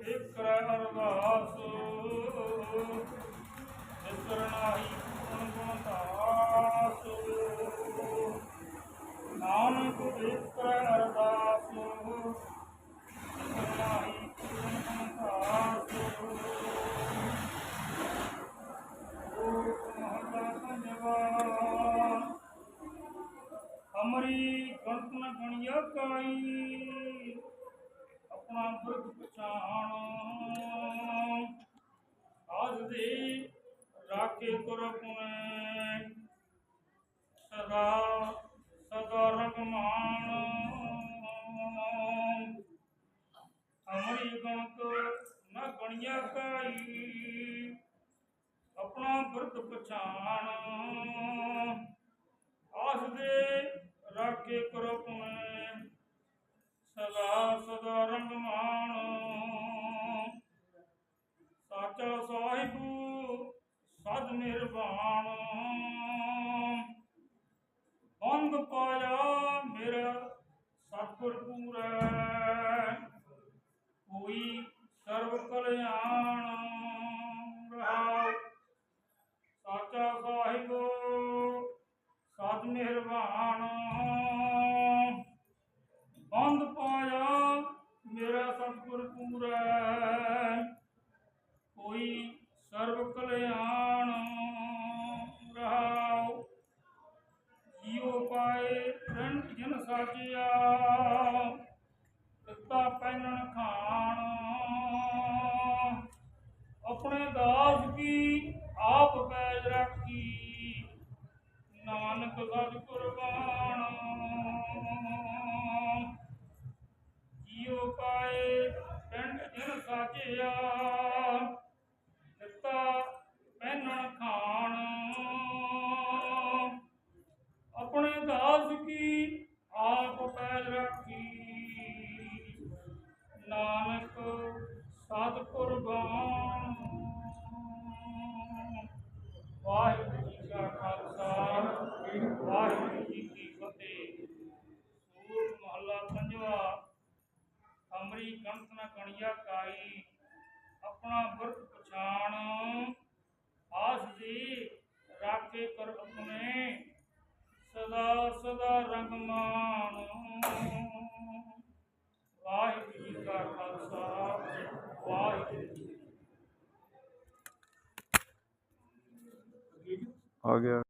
ਇੱਕ ਕਰੈ ਅਰਦਾਸ ਜਿਸਰਨਾਹੀ ਗੁਣ ਗੁਣ ਦਾਸ ਨਾਨਕ ਇੱਕ ਕਰੈ ਅਰਦਾਸ ਜਿਸਰਨਾਹੀ ਗੁਣ ਗੁਣ ਦਾਸ ਮਹਲਾ ਪੰਜਵਾ ਹਮਰੀ ਗਣਤ ਨ ਗਣਿਆ ਕਾਈ। ਆਪਣਾ ਬੁਰਖ ਪਛਾਣ। ਆਜ ਦੇ ਰਾਖੇ ਕਰ ਪੁਨੇ ਸਦਾ ਸਦਾ ਰਗਮਾਨ। ਹਮਰੀ ਗਣਤ ਨ ਗਣਿਆ ਕਾਈ, ਆਪਣਾ ਬੁਰਖ ਪਛਾਣ। ਨਿਰਵਾਣ। ਬੰਦ ਪਾਇਆ ਮੇਰਾ ਸਤਿਗੁਰ ਪੂਰੈ। ਹੋਈ ਸਰਬ ਕਲਿਆਣ ਰਹਾਉ ਸਾਚਾ ਸਾਹਿਬ ਸਤ ਮਿਹਰਬਾਨ ਜਨ ਸਾਜਿਆ ਦਿੱਤਾ ਪਹਿਨਣ ਖਾਣ। ਆਪਣੇ ਦਾਸ ਕੀ ਆਪ ਪੈਜ ਰੱਖੀ। ਨਾਨਕ ਸਤ ਕੁਰਬਾਨ। ਜੀਉ ਪਾਏ ਪਿੰਡ ਜਨ ਸਾਜਿਆ। ਦਿੱਤਾ ਪਹਿਨਣ ਖਾਣ। ਆਪਣੇ ਦਾਸ ਕੀ ਆਪ ਪੈਜ ਰੱਖੀ। ਨਾਨਕ ਸਤ ਕੁਰਬਾਨ ਵਾਹਿਗੁਰੂ ਜੀ ਕਾ ਖਾਲਸਾ, ਵਾਹਿਗੁਰੂ ਜੀ ਕੀ ਫਤਿਹ। ਸੂਰ ਮਹੱਲਾ ਪੰਜਵਾ ਅਮਰੀ ਕੰਤ ਨ ਕਣੀਆ ਕਾਈ। ਆਪਣਾ ਵਰਤ ਪਛਾਣ। ਆਸ ਦੀ ਰਾਖੇ ਕਰ ਆਪਣੇ ਸਦਾ ਸਦਾ ਰੰਗਮਾਨ ਵਾਹਿਗੁਰੂ ਜੀ ਕਾ ਖਾਲਸਾ ਵਾਹਿਗੁਰੂ ਜੀ ਕੀ ਫਤਿਹ। ਆ ਗਿਆ।